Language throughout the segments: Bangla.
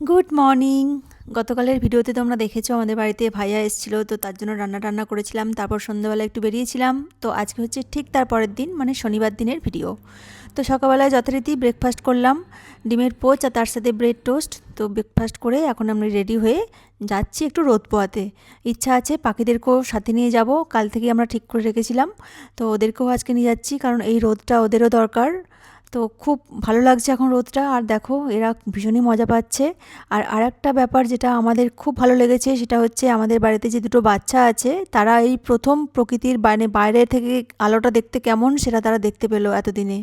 গুড মর্নিং গতকালের ভিডিওতে তোমরা দেখেছ, আমাদের বাড়িতে ভাইয়া এসেছিল, তো তার জন্য রান্না টান্না করেছিলাম, তারপর সন্ধ্যাবেলা একটু বেরিয়েছিলাম। তো আজকে হচ্ছে ঠিক তার পরের দিন মানে শনিবার দিনের ভিডিও। তো সকালবেলায় যথারীতি ব্রেকফাস্ট করলাম, ডিমের পোচ আর তার সাথে ব্রেড টোস্ট তো ব্রেকফাস্ট করে এখন আমরা রেডি হয়ে যাচ্ছি একটু রোদ পোয়াতে ইচ্ছা আছে পাখিদেরকেও সাথে নিয়ে যাব, কাল থেকে আমরা ঠিক করে রেখেছিলাম। তো ওদেরকেও আজকে নিয়ে যাচ্ছি, কারণ এই রোদটা ওদেরও দরকার। তো খুব ভালো লাগছে এখন রোদটা। আর দেখো, এরা ভীষণই মজা পাচ্ছে। আর আরেকটা ব্যাপার যেটা আমাদের খুব ভালো লেগেছে, সেটা হচ্ছে আমাদের বাড়িতে যে দুটো বাচ্চা আছে, তারা এই প্রথম প্রকৃতির বাইরে বাইরে থেকে আলোটা দেখতে কেমন, সেটা তারা দেখতে পেল এতদিনে।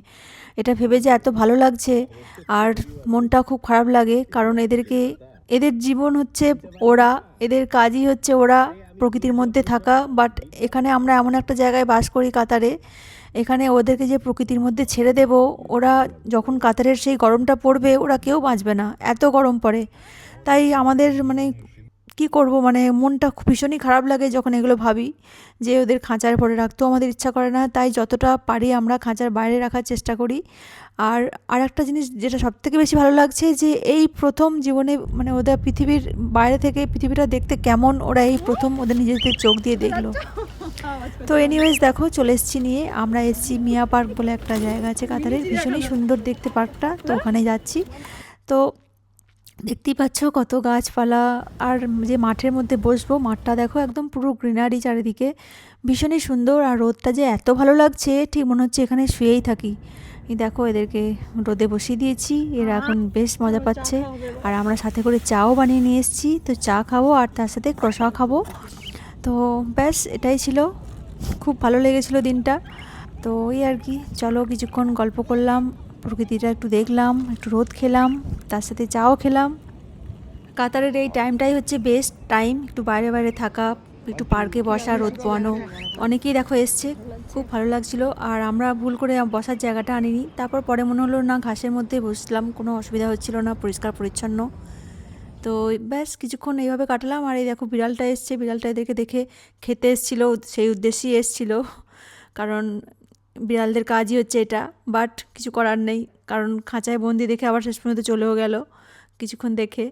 এটা ভেবে যে এত ভালো লাগছে। আর মনটা খুব খারাপ লাগে, কারণ এদেরকে, এদের জীবন হচ্ছে ওরা, এদের কাজই হচ্ছে ওরা। প্রকৃতির মধ্যে থাকা বাট এখানে আমরা এমন একটা জায়গায় বাস করি কাতারে। এখানে ওদেরকে যে প্রকৃতির মধ্যে ছেড়ে দেব, ওরা যখন কাতারের সেই গরমটা পড়বে, ওরা কেউ বাঁচবে না। এত গরম পড়ে। তাই আমাদের মানে কি করব? মানে মনটা ভীষণই খারাপ লাগে যখন এগুলো ভাবি যে ওদের খাঁচার পরে রাখতেও আমাদের ইচ্ছা করে না। তাই যতটা পারি আমরা খাঁচার বাইরে রাখার চেষ্টা করি। আর আর একটা জিনিস যেটা সবথেকে বেশি ভালো লাগছে যে এই প্রথম জীবনে মানে ওদের পৃথিবীর বাইরে থেকে পৃথিবীটা দেখতে কেমন ওরা এই প্রথম ওদের নিজেদের চোখ দিয়ে দেখল। তো এনিওয়েজ দেখো চলে এসেছি নিয়ে। আমরা এসেছি মিয়া পার্ক বলে একটা জায়গা আছে কাতারে ভীষণই সুন্দর দেখতে পার্কটা। তো ওখানে যাচ্ছি। তো দেখতেই পাচ্ছ কত গাছপালা। আর যে মাঠের মধ্যে বসবো মাঠটা দেখো একদম পুরো গ্রিনারি চারিদিকে। ভীষণই সুন্দর আর রোদটা যে এত ভালো লাগছে ঠিক মনে হচ্ছে এখানে শুয়েই থাকি। এই দেখো এদেরকে রোদে বসিয়ে দিয়েছি এরা এখন বেশ মজা পাচ্ছে। আর আমরা সাথে করে চাও বানিয়ে নিয়ে এসেছি তো চা খাব আর তার সাথে ক্রসা খাব। তো ব্যাস এটাই ছিল। খুব ভালো লেগেছিল দিনটা। তো ওই আর কি চলো কিছুক্ষণ গল্প করলাম প্রকৃতিটা একটু দেখলাম একটু রোদ খেলাম। তার সাথে চাও খেলাম। কাতারের এই টাইমটাই হচ্ছে বেস্ট টাইম একটু বাইরে বাইরে থাকা, একটু পার্কে বসা, রোদ পোয়ানো, অনেকেই দেখো এসছে। খুব ভালো লাগছিল। আর আমরা ভুল করে বসার জায়গাটা আনিনি। তারপর পরে মনে হলো, না, ঘাসের মধ্যে বসলাম। কোনো অসুবিধা হচ্ছিল না। পরিষ্কার, পরিচ্ছন্ন। তো ব্যাস, কিছুক্ষণ এইভাবে কাটালাম। আর এই দেখো, বিড়ালটা এসছে। বিড়ালটা এদেরকে দেখে খেতে এসছিলো, সেই উদ্দেশ্যেই এসছিলো। কারণ বিড়ালদের কাজই হচ্ছে এটা। বাট কিছু করার নেই। কারণ খাঁচায় বন্দি দেখে আবার শেষ পর্যন্ত চলেও গেল কিছুক্ষণ দেখে।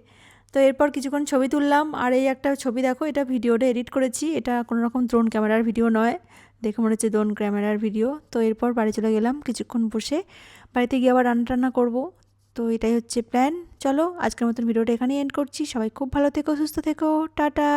তো এরপর কিছুক্ষণ ছবি তুললাম আর এই একটা ছবি দেখো, এটা ভিডিওটা এডিট করেছি। এটা কোনো রকম দ্রোন ক্যামেরার ভিডিও নয়, দেখে মনে হচ্ছে দ্রোন ক্যামেরার ভিডিও। তো এরপর বাড়ি চলে গেলাম কিছুক্ষণ বসে। বাড়িতে গিয়ে আবার রান্না টান্না করব। তো এটাই হচ্ছে প্ল্যান চলো আজকের মতন ভিডিওটা এখানেই এন্ড করছি। সবাই খুব ভালো থেকো, সুস্থ থেকো। টাটা।